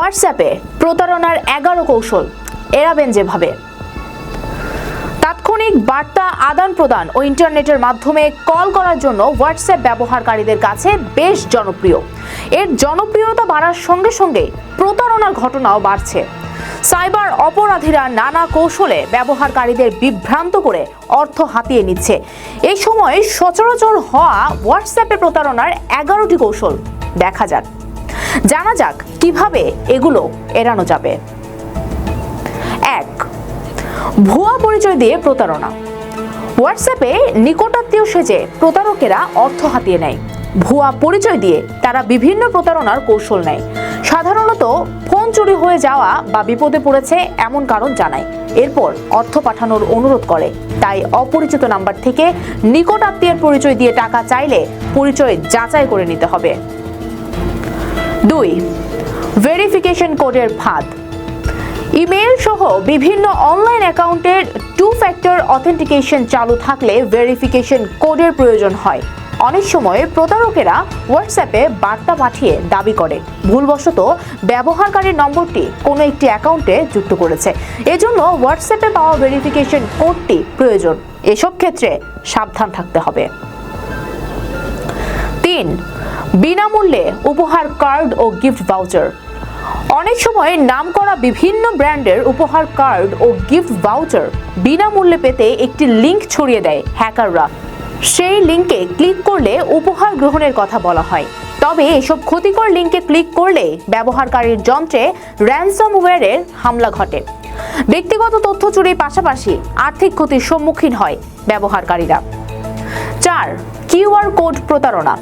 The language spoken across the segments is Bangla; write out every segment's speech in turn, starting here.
হোয়াটসঅ্যাপে প্রতারণার এগারো কৌশল এড়াবেন যেভাবে। তাৎক্ষণিক বার্তা আদান প্রদান ও ইন্টারনেটের মাধ্যমে কল করার জন্য হোয়াটসঅ্যাপ ব্যবহারকারীদের কাছে বেশ জনপ্রিয়। এর জনপ্রিয়তা বাড়ার সঙ্গে সঙ্গে প্রতারণার ঘটনাও বাড়ছে। সাইবার অপরাধীরা নানা কৌশলে ব্যবহারকারীদের বিভ্রান্ত করে অর্থ হাতিয়ে নিচ্ছে। এই সময় সচরাচর হওয়া হোয়াটসঅ্যাপে প্রতারণার এগারোটি কৌশল দেখা যাক। জানা যাক কীভাবে এগুলো এড়ানো যাবে? এক, ভুয়া পরিচয় দিয়ে প্রতারণা। হোয়াটসঅ্যাপে নিকটাত্মীয় সেজে প্রতারকেরা অর্থ হাতিয়ে নেয়। ভুয়া পরিচয় দিয়ে তারা বিভিন্ন প্রতারণার কৌশল নেয়। সাধারণত ফোন চুরি হয়ে যাওয়া বা বিপদে পড়েছে এমন কারণ জানায়। এরপর অর্থ পাঠানোর অনুরোধ করে। তাই অপরিচিত নাম্বার থেকে নিকট আত্মীয়ের পরিচয় দিয়ে টাকা চাইলে পরিচয় যাচাই করে নিতে হবে। দুই ভেরিফিকেশন কোডের ফাঁদ। ইমেল সহ বিভিন্ন অনলাইন অ্যাকাউন্টের টু ফ্যাক্টর অথেন্টিকেশন চালু থাকলে ভেরিফিকেশন কোডের প্রয়োজন হয়। অনেক সময় প্রতারকেরা হোয়াটসঅ্যাপে বার্তা পাঠিয়ে দাবি করে। ভুলবশত ব্যবহারকারীর নম্বরটি কোনো একটি অ্যাকাউন্টে যুক্ত করেছে। এজন্য হোয়াটসঅ্যাপে পাওয়া ভেরিফিকেশন কোডটি প্রয়োজন। এসব ক্ষেত্রে সাবধান থাকতে হবে। তিন, বিনামূল্যে উপহার কার্ড ও গিফট ভাউচার অনেক সময় নামকরা বিভিন্ন ব্র্যান্ডের উপহার কার্ড ও গিফট ভাউচার বিনামূল্যে পেতে একটি লিংক ছড়িয়ে দেয় হ্যাকাররা। সেই লিংকে ক্লিক করলে উপহার গ্রহণের কথা বলা হয়। তবে এসব ক্ষতিকর লিংকে ক্লিক করলে ব্যবহারকারীর যন্ত্রে র্যানসমওয়্যারের হামলা ঘটে। ব্যক্তিগত তথ্য চুরির পাশাপাশি আর্থিক ক্ষতির সম্মুখীন হয় ব্যবহারকারীরা। চার কিউআর কোড প্রতারণা।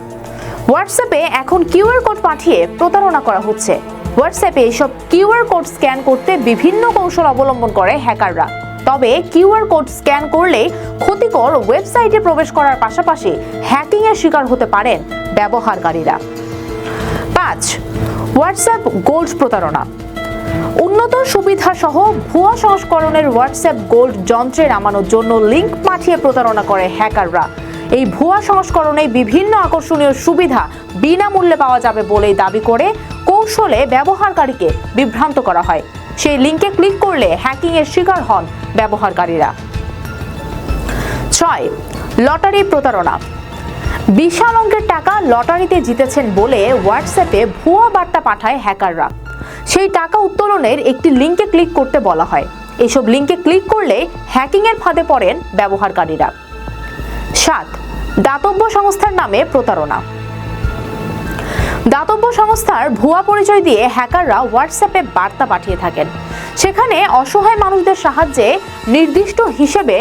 হোয়াটসঅ্যাপে এখন কিউআর কোড পাঠিয়ে প্রতারণা করা হচ্ছে। হোয়াটসঅ্যাপে এসব কিউআর কোড স্ক্যান করতে বিভিন্ন কৌশল অবলম্বন করে হ্যাকাররা। তবে কিউআর কোড স্ক্যান করলে ক্ষতিকর ওয়েবসাইটে প্রবেশ করার পাশাপাশি হ্যাকিং এর শিকার হতে পারেন ব্যবহারকারীরা। পাঁচ, হোয়াটসঅ্যাপ গোল্ড প্রতারণা। উন্নত সুবিধা সহ ভুয়া সংস্করণের হোয়াটসঅ্যাপ গোল্ড যন্ত্রে নামানোর জন্য লিংক পাঠিয়ে প্রতারণা করে হ্যাকাররা। এই ভুয়া সংস্করণে বিভিন্ন আকর্ষণীয় সুবিধা বিনামূল্যে পাওয়া যাবে বলেই দাবি করে কৌশলে ব্যবহারকারীকে বিভ্রান্ত করা হয়। সেই লিঙ্কে ক্লিক করলে হ্যাকিং এর শিকার হন ব্যবহারকারীরা। ছয়, লটারি প্রতারণা। বিশাল অঙ্কের টাকা লটারিতে জিতেছেন বলে হোয়াটসঅ্যাপে ভুয়া বার্তা পাঠায় হ্যাকাররা। সেই টাকা উত্তোলনের একটি লিঙ্কে ক্লিক করতে বলা হয়। এসব লিঙ্কে ক্লিক করলে হ্যাকিং এর ফাঁদে পড়েন ব্যবহারকারীরা। সাত, দাতব্য সংস্থার নামে প্রতারণা। দাতব্য সংস্থার ভুয়া পরিচয় দিয়ে হ্যাকাররা হোয়াটসঅ্যাপে বার্তা পাঠিয়ে থাকেন। সেখানে অসহায় মানুষদের সাহায্যে নির্দিষ্ট হিসেবে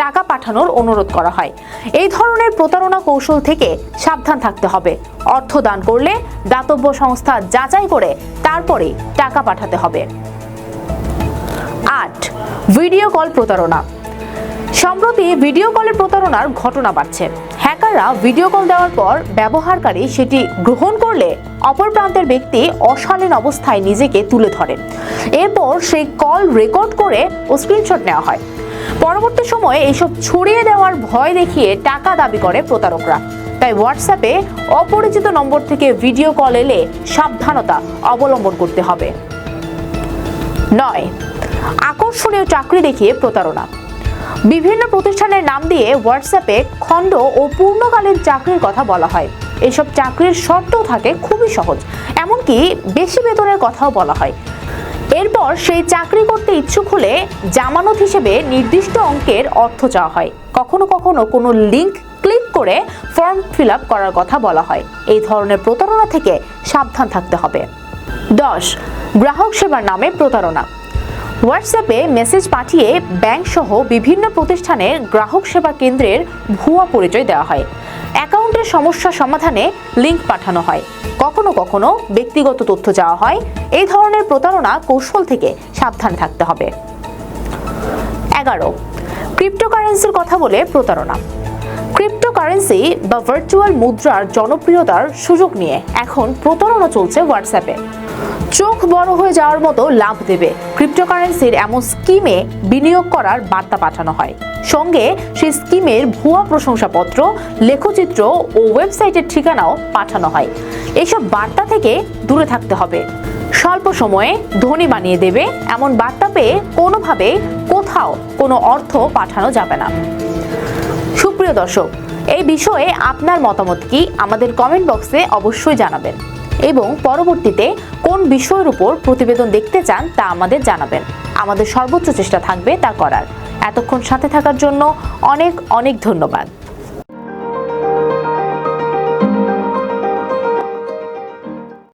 টাকা পাঠানোর অনুরোধ করা হয়। এই ধরনের প্রতারণা কৌশল থেকে সাবধান থাকতে হবে। অর্থ দান করলে দাতব্য সংস্থা যাচাই করে তারপরে টাকা পাঠাতে হবে। আট, ভিডিও কল প্রতারণা। সম্প্রতি ভিডিও কলের প্রতারণার ঘটনা বাড়ছে। হ্যাকাররা ভিডিও কল দেওয়ার পর ব্যবহারকারী সেটি গ্রহণ করলে অপর প্রান্তের ব্যক্তি অশালীন অবস্থায় নিজেকে তুলে ধরেন এরপর সেই কল রেকর্ড করে ও স্ক্রিনশট নেওয়া হয়। পরবর্তী সময়ে এইসব ছড়িয়ে দেওয়ার ভয় দেখিয়ে টাকা দাবি করে প্রতারকরা। তাই হোয়াটসঅ্যাপে অপরিচিত নম্বর থেকে ভিডিও কল এলে সাবধানতা অবলম্বন করতে হবে। নয়, আকর্ষণীয় চাকরি দেখিয়ে প্রতারণা। বিভিন্ন প্রতিষ্ঠানের নাম দিয়ে হোয়াটসঅ্যাপে খণ্ড ও পূর্ণকালীন চাকরির কথা বলা হয়। এসব চাকরির শর্তও থাকে, খুবই সহজ। এমনকি বেশি বেতনের কথাও বলা হয়। এরপর সেই চাকরি করতে ইচ্ছুক হলে জামানত হিসেবে নির্দিষ্ট অঙ্কের অর্থ চাওয়া হয়। কখনো কখনো কোনো লিংক ক্লিক করে ফর্ম ফিল করার কথা বলা হয়। এই ধরনের প্রতারণা থেকে সাবধান থাকতে হবে। দশ, গ্রাহক সেবার নামে প্রতারণা। হোয়াটসঅ্যাপে মেসেজ পাঠিয়ে ব্যাংক সহ বিভিন্ন প্রতিষ্ঠানের গ্রাহক সেবা কেন্দ্রের ভুয়া পরিচয় দেওয়া হয়। অ্যাকাউন্টের সমস্যা সমাধানে লিংক পাঠানো হয়। কখনো কখনো ব্যক্তিগত তথ্য চাওয়া হয়। এই ধরনের প্রতারণা কৌশল থেকে সাবধান থাকতে হবে। এগারো, ক্রিপ্টোকারেন্সির কথা বলে প্রতারণা। ক্রিপ্টোকারেন্সি বা ভার্চুয়াল মুদ্রার জনপ্রিয়তার সুযোগ নিয়ে এখন প্রতারণা চলছে হোয়াটসঅ্যাপে। চোখ বড় হয়ে যাওয়ার মতো লাভ দেবে। ক্রিপ্টোকারেন্সির এমন স্কিমে বিনিয়োগ করার বার্তা পাঠানো হয়। সঙ্গে সেই স্কিমের ভুয়া প্রশংসাপত্র, লেখচিত্র ও ওয়েবসাইটের ঠিকানাও পাঠানো হয়। এসব বার্তা থেকে দূরে থাকতে হবে। স্বল্প সময়ে ধনী বানিয়ে দেবে এমন বার্তা পেয়ে কোনোভাবে কোথাও কোনো অর্থ পাঠানো যাবে না। সুপ্রিয় দর্শক, এই বিষয়ে আপনার মতামত কি আমাদের কমেন্ট বক্সে অবশ্যই জানাবেন। এবং পরবর্তীতে কোন বিষয়ের উপর প্রতিবেদন দেখতে চান তা আমাদের জানাবেন। আমাদের সর্বোচ্চ চেষ্টা থাকবে তা করার। এতক্ষণ সাথে থাকার জন্য অনেক অনেক ধন্যবাদ।